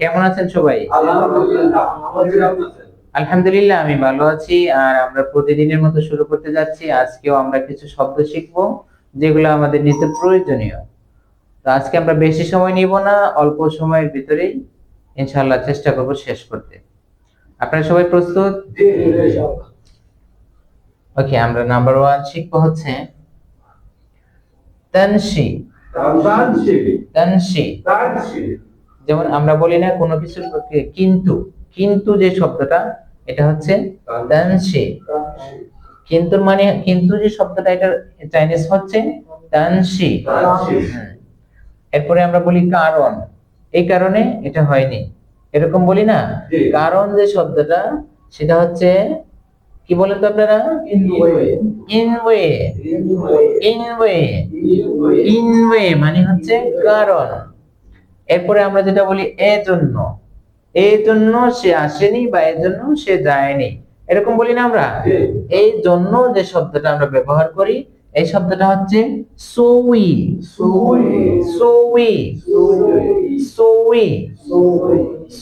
কেমন আছেন সবাই? আলহামদুলিল্লাহ, আমি ভালো আছি। আর আমরা প্রতিদিনের মতো শুরু করতে যাচ্ছি। আজকেও আমরা কিছু শব্দ শিখব, যেগুলো আমাদের নিত্য প্রয়োজনীয়। তো আজকে আমরা বেশি সময় নিব না, অল্প সময়ের ভিতরেই ইনশাআল্লাহ চেষ্টা করব শেষ করতে। আপনারা সবাই প্রস্তুত? ওকে, আমরা নাম্বার ওয়ান শিখব হচ্ছে তানসি যেমন আমরা বলি না কোনো কিছুর কিন্তু কিন্তু যে শব্দটা এটা হচ্ছে কিন্তু মানে কিন্তু যে শব্দটা এটা চাইনিজ হচ্ছে। এরপরে আমরা বলি কারণ। এই কারণে এটা হয়নি। এরকম বলি না? কারণ যে শব্দটা সেটা হচ্ছে কি বলেন তো আপনারা? ইনওয়ে ইনওয়ে ইনওয়ে মানে হচ্ছে কারণ। এরপরে আমরা যেটা বলি এজন্য। এই জন্য সে আসেনি বা এর জন্য সে যায়নি। এরকম বলি না আমরা? এই জন্য যে শব্দটা আমরা ব্যবহার করি এই শব্দটা হচ্ছে সোই। সোই। সোই।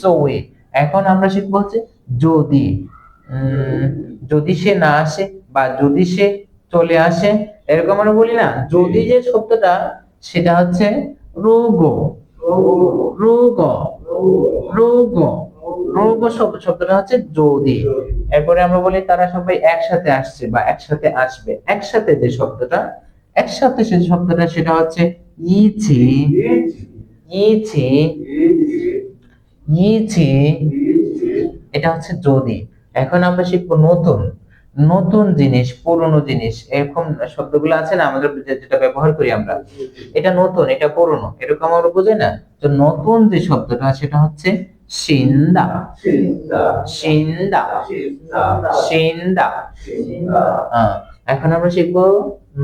সোই। এখন আমরা শিখব হচ্ছে যদি। উম, যদি সে না আসে বা যদি সে চলে আসে, এরকম আমরা বলি না, যদি যে শব্দটা সেটা হচ্ছে রোগ রোগ রোগ রোগ শব্দ, শব্দটা হচ্ছে যদি। এরপরে আমরা বলি তারা সবাই একসাথে আসছে বা একসাথে আসবে। একসাথে যে শব্দটা, একসাথে যে শব্দটা সেটা হচ্ছে ইছি ইছি ইছি এটা হচ্ছে যদি। এখন আমরা শিখব নতুন। নতুন জিনিস পুরনো জিনিস এরকম শব্দগুলো আছে না আমাদের যেটা ব্যবহার করি আমরা? এটা নতুন এটা পুরনো এরকম আমরা বুঝি না? তো নতুন যে শব্দটা সেটা হচ্ছে সিন্দা। সিন্দা। সিন্দা। এখন আমরা শিখব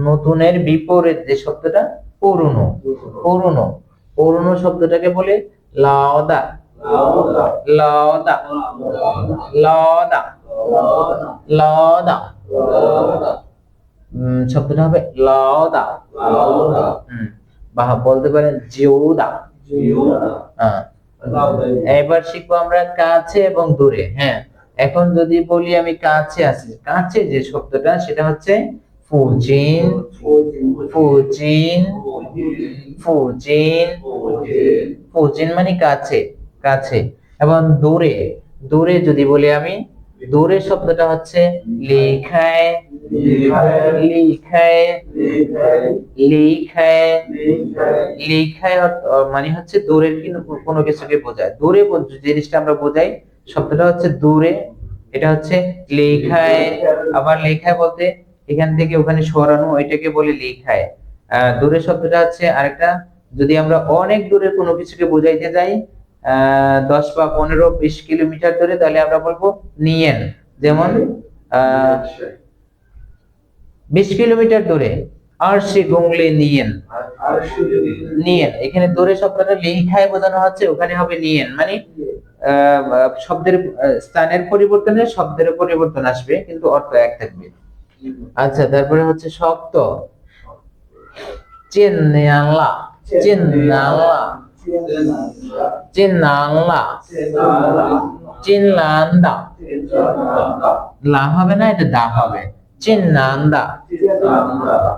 নতুনের বিপরীত যে শব্দটা পুরনো। পুরনো। পুরনো শব্দটাকে বলে লাওদা। লাওদা লাওদা উম, শব্দটা হবে? লাওদা হুম, বা বলতে পারেন জিউদা। হ্যাঁ এবার শিখব আমরা কাছে এবং দূরে হ্যাঁ। এখন যদি বলি আমি কাছে আছি কাছে যে শব্দটা সেটা হচ্ছে ফুজিন। ফুজিন। ফুজিন। ফুজিন মানে কাছে। কাছে এবং দূরে দূরে যদি বলি আমি, দূরে শব্দটা হচ্ছে লেখায় লেখায় লেখায় লেখায় মানে হচ্ছে দূরের কোনো কিছুকে বোঝায়। দূরে জিনিসটা আমরা বোঝাই, শব্দটা হচ্ছে দূরে, এটা হচ্ছে লেখায়, আবার লেখায় বলতে এখান থেকে ওখানে সরানো এটাকে বলে লেখায়। দূরে শব্দটা হচ্ছে আরেকটা, যদি আমরা অনেক দূরে কোনো কিছুকে বোঝাইতে যাই দশ বা পনেরো বিশ কিলোমিটার দূরে তাহলে আমরা বলব নিয়েন। যেমন বিশ কিলোমিটার দূরে আর সে গুংলে নিয়েন। নিয়েন, এখানে দূরে শব্দটা লেখায় বোঝানো হচ্ছে, ওখানে হবে নিয়েন। মানে শব্দের স্থানের পরিবর্তনে শব্দের পরিবর্তন আসবে, কিন্তু অর্থ এক থাকবে। আচ্ছা তারপরে হচ্ছে শক্ত চেন্নালা চেন্নালা চেন্নালা চিনলান্দা লা হবে না, এটা দা হবে। চিন্নান্দা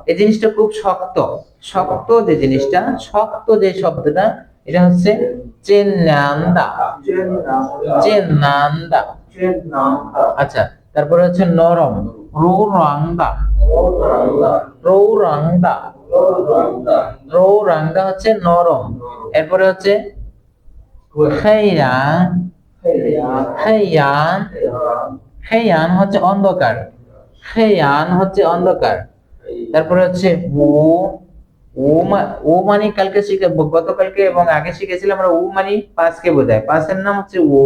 এই জিনিসটা খুব শক্ত। শক্ত যে জিনিসটা, শক্ত যে শব্দটা, এটা হচ্ছে চেন্নান্দা চেন্নান্দা আচ্ছা তারপরে হচ্ছে নরম। রৌ রাংদা রৌ রাংদা হচ্ছে নরম। এরপরে হচ্ছে খেয়ান খেয়ান খেয়ান হচ্ছে অন্ধকার। খেয়ান হচ্ছে অন্ধকার। তারপরে হচ্ছে ও ও মানে কালকে শিখে, গতকালকে এবং আগে শিখেছিলাম আমরা ও মানে পাঁচকে বোঝায়। পাঁচের নাম হচ্ছে ও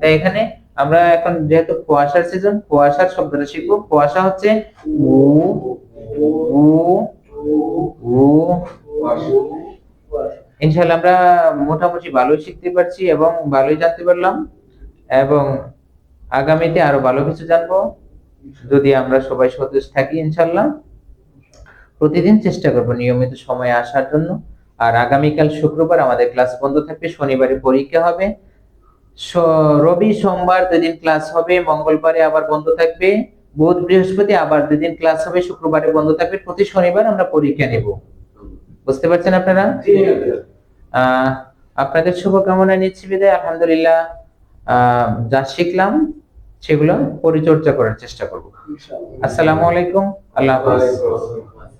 তাই এখানে আমরা এখন যেহেতু কুয়াশার সিজন কুয়াশার শব্দটা শিখব। কুয়াশা হচ্ছে ও ও ও ইনশাল্লাহ আমরা মোটামুটি ভালোই শিখতে পারছি এবং ভালোই জানতে পারলাম এবং আগামীতে আরও ভালো কিছু জানব যদি আমরা সবাই সতেজ থাকি ইনশাল্লাহ প্রতিদিন চেষ্টা করব নিয়মিত সময়ে আসার জন্য। আর আগামীকাল শুক্রবার আমাদের ক্লাস বন্ধ থাকবে, শনিবারে পরীক্ষা হবে। রবি সোমবার দুদিন ক্লাস হবে, মঙ্গলবারে আবার বন্ধ থাকবে। বুধ বৃহস্পতি আবার দুদিন ক্লাস হবে শুক্রবারে বন্ধ থাকবে প্রতি শনিবার আমরা পরীক্ষা নেব। বুঝতে পারছেন আপনারা? আহ, আপনাদের শুভকামনা নিচ্ছি বিদায় আলহামদুলিল্লাহ। আহ, যা শিখলাম সেগুলো পরিচর্যা করার চেষ্টা করব। আসসালামু আলাইকুম আল্লাহ হাফেজ।